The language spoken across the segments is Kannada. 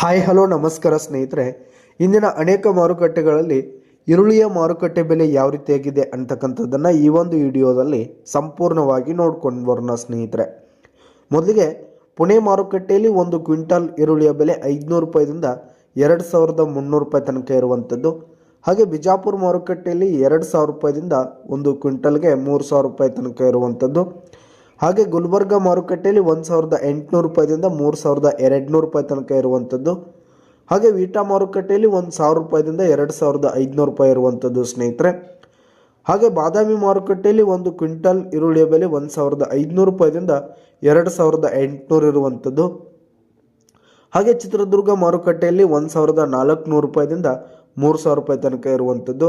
ಹಾಯ್, ಹಲೋ, ನಮಸ್ಕಾರ ಸ್ನೇಹಿತರೆ. ಇಂದಿನ ಅನೇಕ ಮಾರುಕಟ್ಟೆಗಳಲ್ಲಿ ಈರುಳ್ಳಿಯ ಮಾರುಕಟ್ಟೆ ಬೆಲೆ ಯಾವ ರೀತಿಯಾಗಿದೆ ಅಂತಕ್ಕಂಥದ್ದನ್ನು ಈ ಒಂದು ವಿಡಿಯೋದಲ್ಲಿ ಸಂಪೂರ್ಣವಾಗಿ ನೋಡ್ಕೊಂಡು ಬರೋಣ ಸ್ನೇಹಿತರೆ. ಮೊದಲಿಗೆ ಪುಣೆ ಮಾರುಕಟ್ಟೆಯಲ್ಲಿ ಒಂದು ಕ್ವಿಂಟಾಲ್ ಈರುಳ್ಳಿಯ ಬೆಲೆ ಐದುನೂರು ರೂಪಾಯಿದಿಂದ ಎರಡು ಸಾವಿರದ ಮುನ್ನೂರು ರೂಪಾಯಿ ತನಕ ಇರುವಂಥದ್ದು. ಹಾಗೆ ಬಿಜಾಪುರ ಮಾರುಕಟ್ಟೆಯಲ್ಲಿ ಎರಡು ಸಾವಿರ ರೂಪಾಯಿದಿಂದ ಒಂದು ಕ್ವಿಂಟಲ್ಗೆ ಮೂರು ಸಾವಿರ ರೂಪಾಯಿ ತನಕ ಇರುವಂಥದ್ದು. ಹಾಗೆ ಗುಲ್ಬರ್ಗ ಮಾರುಕಟ್ಟೆಯಲ್ಲಿ ಒಂದು ಸಾವಿರದ ಎಂಟುನೂರು ರೂಪಾಯಿದಿಂದ ಮೂರು ಸಾವಿರದ ಎರಡುನೂರು ರೂಪಾಯಿ ತನಕ ಇರುವಂಥದ್ದು ಹಾಗೆ ವೀಟಾ ಮಾರುಕಟ್ಟೆಯಲ್ಲಿ ಒಂದು ಸಾವಿರ ರೂಪಾಯಿದಿಂದ ಎರಡು ಸಾವಿರದ ಐದುನೂರು ರೂಪಾಯಿ ಇರುವಂಥದ್ದು ಸ್ನೇಹಿತರೆ. ಹಾಗೆ ಬಾದಾಮಿ ಮಾರುಕಟ್ಟೆಯಲ್ಲಿ ಒಂದು ಕ್ವಿಂಟಲ್ ಈರುಳ್ಳಿಯ ಬೆಲೆ ಒಂದು ಸಾವಿರದ ಐದುನೂರು ರೂಪಾಯಿದಿಂದ ಎರಡು ಸಾವಿರದ ಎಂಟುನೂರು ಇರುವಂಥದ್ದು ಹಾಗೆ ಚಿತ್ರದುರ್ಗ ಮಾರುಕಟ್ಟೆಯಲ್ಲಿ ಒಂದು ಸಾವಿರದ ನಾಲ್ಕುನೂರು ರೂಪಾಯಿದಿಂದ ಮೂರು ಸಾವಿರ ರೂಪಾಯಿ ತನಕ ಇರುವಂಥದ್ದು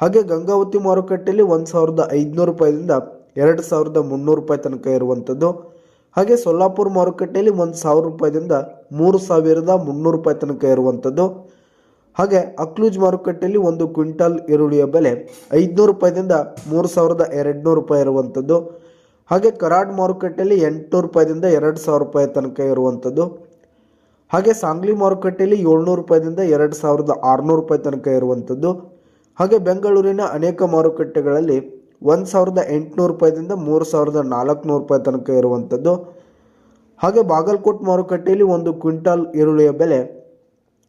ಹಾಗೆ ಗಂಗಾವತಿ ಮಾರುಕಟ್ಟೆಯಲ್ಲಿ ಒಂದು ಸಾವಿರದ ಐದುನೂರು ರೂಪಾಯಿದಿಂದ ಎರಡು ಸಾವಿರದ ಮುನ್ನೂರು ರೂಪಾಯಿ ತನಕ ಇರುವಂಥದ್ದು. ಹಾಗೆ ಸೊಲ್ಲಾಪುರ ಮಾರುಕಟ್ಟೆಯಲ್ಲಿ ಒಂದು ಸಾವಿರ ರೂಪಾಯಿದಿಂದ ಮೂರು ಸಾವಿರದ ಮುನ್ನೂರು ರೂಪಾಯಿ ತನಕ ಇರುವಂಥದ್ದು. ಹಾಗೆ ಅಕ್ಲೂಜ್ ಮಾರುಕಟ್ಟೆಯಲ್ಲಿ ಒಂದು ಕ್ವಿಂಟಲ್ ಈರುಳ್ಳಿಯ ಬೆಲೆ ಐದುನೂರು ರೂಪಾಯಿದಿಂದ ಮೂರು ಸಾವಿರದ ಎರಡುನೂರು ರೂಪಾಯಿ ಇರುವಂಥದ್ದು. ಹಾಗೆ ಕರಾಡ್ ಮಾರುಕಟ್ಟೆಯಲ್ಲಿ ಎಂಟುನೂರು ರೂಪಾಯಿದಿಂದ ಎರಡು ಸಾವಿರ ರೂಪಾಯಿ ತನಕ ಇರುವಂಥದ್ದು. ಹಾಗೆ ಸಾಂಗ್ಲಿ ಮಾರುಕಟ್ಟೆಯಲ್ಲಿ ಏಳ್ನೂರು ರೂಪಾಯಿದಿಂದ ಎರಡು ಸಾವಿರದ ಆರುನೂರು ರೂಪಾಯಿ ತನಕ ಇರುವಂಥದ್ದು. ಹಾಗೆ ಬೆಂಗಳೂರಿನ ಅನೇಕ ಮಾರುಕಟ್ಟೆಗಳಲ್ಲಿ ಒಂದು ಸಾವಿರದ ಎಂಟುನೂರು ರೂಪಾಯಿದಿಂದ ಮೂರು ಸಾವಿರದ ನಾಲ್ಕುನೂರು ರೂಪಾಯಿ ತನಕ ಇರುವಂಥದ್ದು. ಹಾಗೆ ಬಾಗಲಕೋಟ್ ಮಾರುಕಟ್ಟೆಯಲ್ಲಿ ಒಂದು ಕ್ವಿಂಟಾಲ್ ಈರುಳ್ಳಿಯ ಬೆಲೆ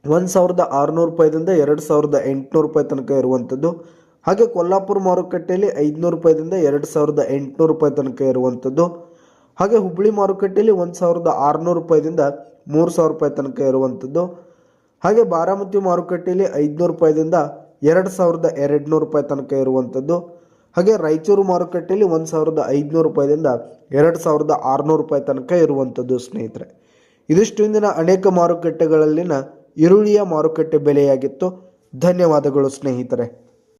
ಒಂದು ಸಾವಿರದ ಆರುನೂರು ರೂಪಾಯಿದಿಂದ ಎರಡು ಸಾವಿರದ ಎಂಟುನೂರು ರೂಪಾಯಿ ತನಕ ಇರುವಂಥದ್ದು. ಹಾಗೆ ಕೊಲ್ಲಾಪುರ ಮಾರುಕಟ್ಟೆಯಲ್ಲಿ ಐದುನೂರು ರೂಪಾಯಿದಿಂದ ಎರಡು ಸಾವಿರದ ಎಂಟುನೂರು ರೂಪಾಯಿ ತನಕ ಇರುವಂಥದ್ದು. ಹಾಗೆ ಹುಬ್ಬಳ್ಳಿ ಮಾರುಕಟ್ಟೆಯಲ್ಲಿ ಒಂದು ಸಾವಿರದ ಆರುನೂರು ರೂಪಾಯಿದಿಂದ ಮೂರು ಸಾವಿರ ರೂಪಾಯಿ ತನಕ ಇರುವಂಥದ್ದು. ಹಾಗೆ ಬಾರಾಮತಿ ಮಾರುಕಟ್ಟೆಯಲ್ಲಿ ಐದುನೂರು ರೂಪಾಯಿದಿಂದ ಎರಡು ಸಾವಿರದ ಎರಡುನೂರು ರೂಪಾಯಿ ತನಕ ಇರುವಂಥದ್ದು. ಹಾಗೆ ರಾಯಚೂರು ಮಾರುಕಟ್ಟೆಯಲ್ಲಿ ಒಂದು ಸಾವಿರದ ಐದುನೂರು ರೂಪಾಯಿದಿಂದ ಎರಡು ಸಾವಿರದ ಆರುನೂರು ರೂಪಾಯಿ ತನಕ ಇರುವಂಥದ್ದು, ಸ್ನೇಹಿತರೆ. ಇದಿಷ್ಟು ಇಂದಿನ ಅನೇಕ ಮಾರುಕಟ್ಟೆಗಳಲ್ಲಿನ ಈರುಳ್ಳಿಯ ಮಾರುಕಟ್ಟೆ ಬೆಲೆಯಾಗಿತ್ತು. ಧನ್ಯವಾದಗಳು, ಸ್ನೇಹಿತರೆ.